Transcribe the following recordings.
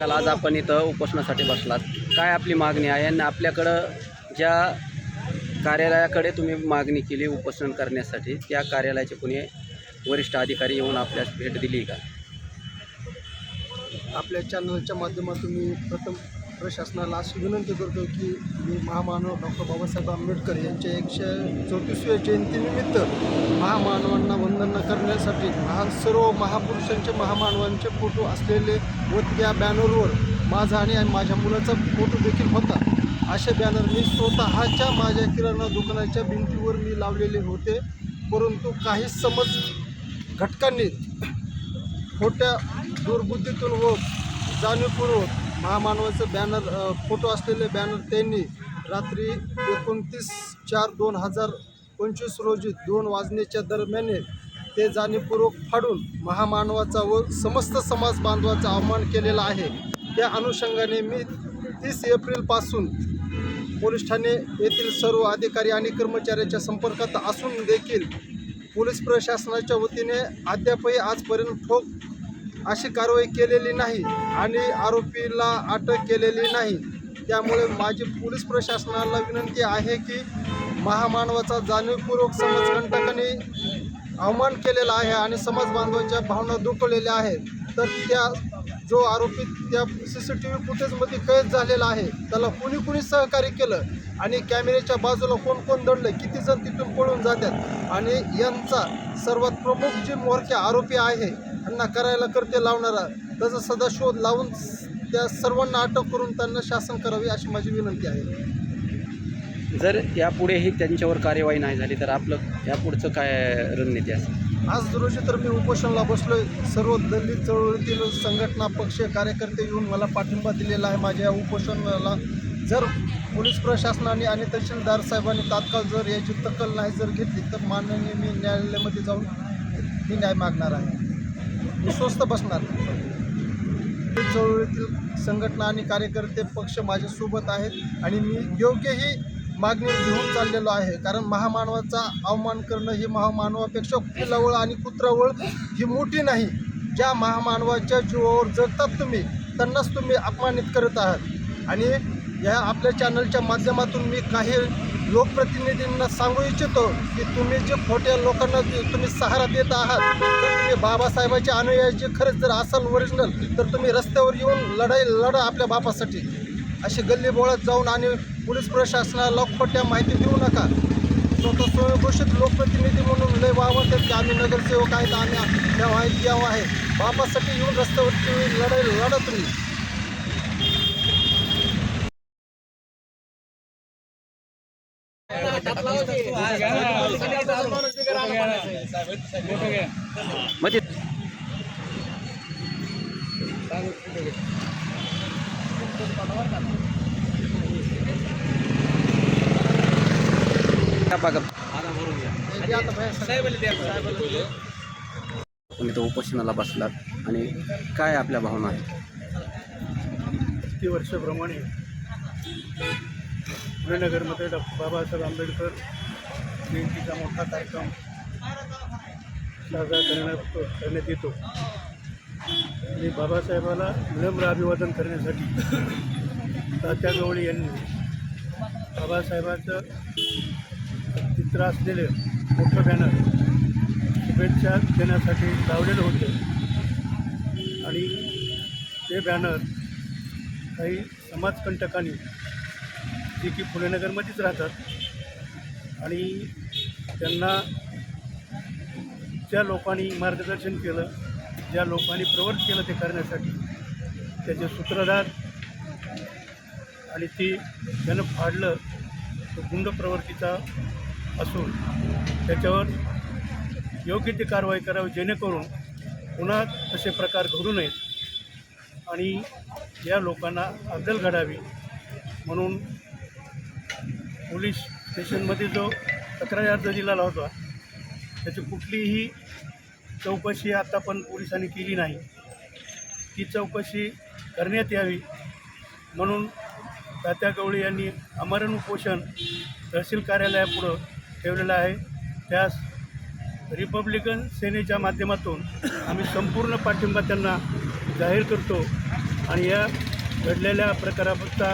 काल आज आपण इथं उपोषणासाठी बसलात. काय आपली मागणी आहे? आणि आपल्याकडं ज्या कार्यालयाकडे तुम्ही मागणी केली उपोषण करण्यासाठी त्या कार्यालयाचे कोणी वरिष्ठ अधिकारी येऊन आपल्यास भेट दिली का? आपल्या चॅनलच्या माध्यमातून मी प्रथम प्रशासनाला अशी विनंती करतो की मी महामानव डॉक्टर बाबासाहेब आंबेडकर यांच्या एकशे चौतीसव्या जयंतीनिमित्त महामानवांना वंदन करण्यासाठी महान सर्व महापुरुषांचे महामानवांचे फोटो असलेले व त्या बॅनरवर माझा आणि माझ्या मुलाचा फोटो देखील होता. असे बॅनर मी स्वतःच्या माझ्या किराणा दुकानाच्या भिंतीवर मी लावलेले होते. परंतु काही समज घटकांनी खोट्या दुर्बुद्धीतून व जाणीवपूर्वक महामानवाचं बॅनर फोटो असलेले बॅनर त्यांनी रात्री एकोणतीस चार दोन हजार पंचवीस रोजी दोन वाजण्याच्या दरम्याने ते जाणीवपूर्वक फाडून महामानवाचा व समस्त समाज बांधवाचा अवमान केलेला आहे. त्या अनुषंगाने मी तीस एप्रिलपासून पोलीस ठाणे येथील सर्व अधिकारी आणि कर्मचाऱ्यांच्या संपर्कात असून देखील पोलीस प्रशासनाच्या वतीने अद्यापही आजपर्यंत ठोक अशी कारवाई केलेली नाही आणि आरोपीला अटक केलेली नाही. त्यामुळे माझी पोलीस प्रशासनाला विनंती आहे की महामानवाचा जाणीवपूर्वक समाजकंटकांनी अवमान केलेला आहे आणि समाज बांधवांच्या भावना दुखवलेल्या आहेत. तर त्या जो आरोपी त्या सी सी टी व्ही फुटेजमध्ये कैद झालेला आहे त्याला कुणी कुणी सहकार्य केलं आणि कॅमेऱ्याच्या बाजूला कोण कोण दडलं किती जण तिथून पळून जातात आणि यांचा सर्वात प्रमुख जे मोरके आरोपी आहे यांना करायला करते लावणारा त्याचा सदा शोध लावून त्या सर्वांना अटक करून त्यांना शासन करावे अशी माझी विनंती आहे. जर यापुढेही त्यांच्यावर कार्यवाही नाही झाली तर आपलं यापुढचं काय रणनीती असेल? आज रोजी तर मी उपोषणाला बसलोय. सर्व दलित चळवळीतील संघटना पक्ष कार्यकर्ते येऊन मला पाठिंबा दिलेला आहे. माझ्या या उपोषणाला जर पोलीस प्रशासनाने आणि तहसीलदार साहेबांनी तात्काळ जर याची दखल नाही जर घेतली तर माननीय मी न्यायालयामध्ये जाऊन मी न्याय मागणार आहे. स्वस्त बसणार. चळवळीतील संघटना आणि कार्यकर्ते पक्ष माझ्यासोबत आहेत आणि मी योग्यही मागणी घेऊन चाललेलो आहे. कारण महामानवाचा अवमान करणं ही महामानवापेक्षा कुलावळ आणि कुत्रावळ ही मोठी नाही. ज्या महामानवाच्या जीवावर जगतात तुम्ही त्यांनाच तुम्ही अपमानित करत आहात. आणि या आपल्या चॅनलच्या माध्यमातून मी काही लोकप्रतिनिधींना सांगू इच्छितो की तुम्ही जे खोट्या लोकांना तुम्ही सहारा देत आहात तर बाबासाहेबांचे बाबासाहेबाचे अनुयायी जे खरंच जर असाल ओरिजिनल तर तुम्ही रस्त्यावर येऊन लढाई लढा आपल्या बापासाठी. अशी गल्ली बोळात जाऊन आणि पोलीस प्रशासनाला खोट्या माहिती देऊ नका. स्वतः स्वयंघोषित लोकप्रतिनिधी म्हणून लय वावरतात की आम्ही नगरसेवक आहेत आम्ही त्या द्यावं आहे. बापासाठी येऊन रस्त्यावरती लढाई लढा तुम्ही. मग ते उपोषणाला बसलात आणि काय आपल्या भावना आहेत? किती वर्षाप्रमाणे पुणेनगरमध्ये डॉ बाबासाहेब आंबेडकर जयंतीचा मोठा कार्यक्रम साजरा करण्यात करण्यात येतो. आणि बाबासाहेबाला विनम्र अभिवादन करण्यासाठी तात्या गवळी यांनी बाबासाहेबाचं चित्र असलेले मोठं बॅनर शुभेच्छा देण्यासाठी लावलेलं होते. आणि ते बॅनर काही समाजकंटकांनी जे की पुणेनगरमध्येच राहतात. आणि त्यांना ज्या लोकांनी मार्गदर्शन केलं ज्या लोकांनी प्रवृत्त केलं ते करण्यासाठी. त्याचे सूत्रधार आणि ती ज्यानं फाडलं तो गुंड प्रवृत्तीचा असून त्याच्यावर योग्य ती कारवाई करावी जेणेकरून पुन्हा तसे प्रकार घडू नयेत. आणि या लोकांना अद्दल घडावी म्हणून पोलीस स्टेशनमध्ये जो तक्रार अर्ज दिलेला होता त्याची कुठलीही चौकशी आता पण पोलिसांनी केली नाही. ती चौकशी करण्यात यावी म्हणून तात्या गवळी यांनी अमरण उपोषण तहसील कार्यालयापुढं ठेवलेलं आहे. त्यास रिपब्लिकन सेनेच्या माध्यमातून आम्ही संपूर्ण पाठिंबा त्यांना जाहीर करतो आणि या घडलेल्या प्रकाराबद्दल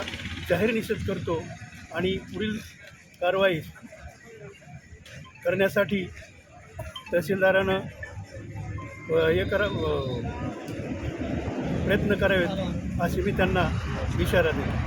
जाहीर निषेध करतो. आणि पुढील कारवाई करण्यासाठी तहसीलदारानं हे करा प्रयत्न करावेत अशी मी त्यांना इशारा देतो.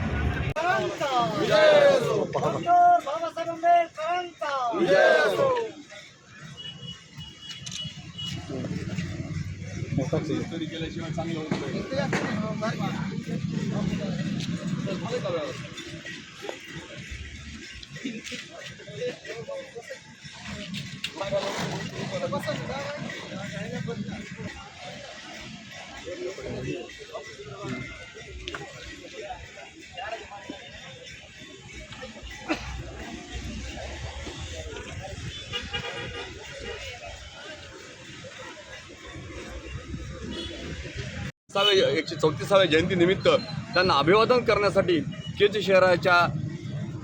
सावे एकशे चौतीसाव्या जयंतीनिमित्त त्यांना अभिवादन करण्यासाठी केज शहराच्या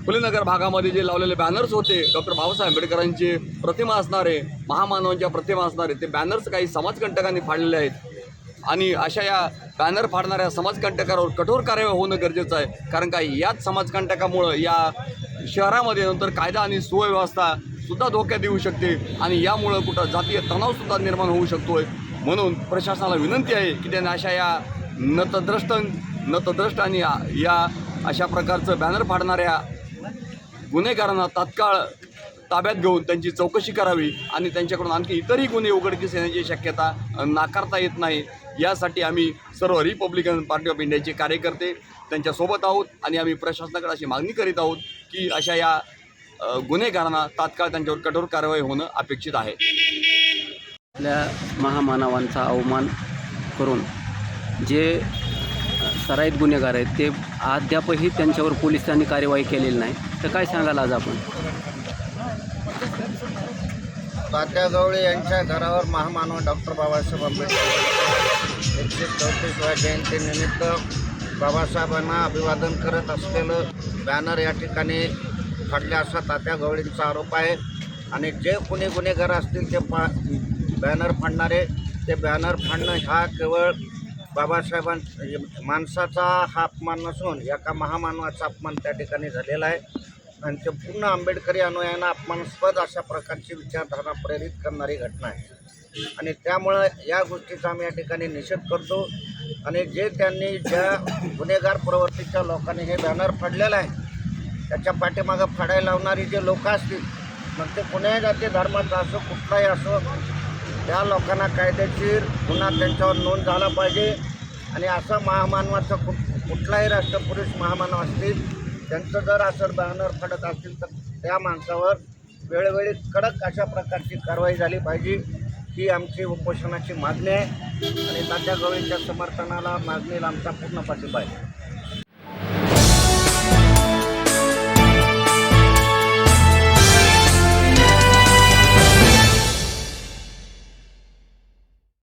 फुलेनगर भागामध्ये जे लावलेले बॅनर्स होते डॉक्टर बाबासाहेब आंबेडकरांची प्रतिमा असणारे महामानवांच्या प्रतिमा असणारे ते बॅनर्स काही समाजकंटकांनी फाडलेले आहेत. आणि अशा या बॅनर फाडणाऱ्या समाजकंटकावर कठोर कार्यवाही होणं गरजेचं आहे. कारण का याच समाजकंटकामुळं या शहरामध्ये नंतर कायदा आणि सुव्यवस्था सुद्धा धोक्यात येऊ शकते. आणि यामुळं कुठं जातीय तणावसुद्धा निर्माण होऊ शकतोय. म्हणून प्रशासनाला विनंती आहे की त्यांनी अशा या नतद्रष्ट नतद्रष्ट आणि या अशा प्रकारचं बॅनर फाडणाऱ्या गुन्हेगारांना तात्काळ ताब्यात घेऊन त्यांची चौकशी करावी आणि त्यांच्याकडून आणखी इतरही गुन्हे उघडकीस येण्याची शक्यता नाकारता येत नाही. यासाठी आम्ही सर्व रिपब्लिकन पार्टी ऑफ इंडियाचे कार्यकर्ते त्यांच्यासोबत आहोत आणि आम्ही प्रशासनाकडे अशी मागणी करीत आहोत की अशा या गुन्हेगारांना तात्काळ त्यांच्यावर कठोर कारवाई होणं अपेक्षित आहे. आपल्या महामानवांचा अवमान करून जे सराईत गुन्हेगार आहेत ते अद्यापही त्यांच्यावर पोलिसांनी कार्यवाही केलेली नाही. तर काय सांगाल आज आपण? तात्या गवळे यांच्या घरावर महामानव डॉक्टर बाबासाहेब आंबेडकर एकशे चौतीसव्या जयंतीनिमित्त बाबासाहेबांना अभिवादन करत असलेलं बॅनर या ठिकाणी फाडले असा तात्या गवळींचा आरोप आहे. आणि जे कोणी गुन्हेगार असतील ते पा बॅनर फाडणारे ते बॅनर फाडणं हा केवळ बाबासाहेबां माणसाचा हा अपमान नसून एका महामानवाचा अपमान त्या ठिकाणी झालेला आहे. आणि ते पूर्ण आंबेडकरी अनुयायांना अपमानास्पद अशा प्रकारची विचारधारणा प्रेरित करणारी घटना आहे. आणि त्यामुळं या गोष्टीचा आम्ही या ठिकाणी निषेध करतो. आणि जे त्यांनी ज्या गुन्हेगार प्रवृत्तीच्या लोकांनी हे बॅनर फाडलेलं आहे त्याच्या पाठीमागं फाडायला लावणारी जे लोक असतील मग ते कुण्याही जाती धर्माचं असो कुठलाही असो त्या लोकांना कायदेशीर गुन्हा त्यांच्यावर नोंद झाला पाहिजे. आणि असं महामानवाचं कुठ कुठलाही राष्ट्रपुरुष महामानव असतील त्यांचं जर असं बॅनर फाडत असतील तर त्या माणसावर वेळोवेळी कडक अशा प्रकारची कारवाई झाली पाहिजे ही आमची उपोषणाची मागणी आहे. आणि तात्या गवळींच्या समर्थनाला मागणीला आमचा पूर्ण पाठिंबा आहे.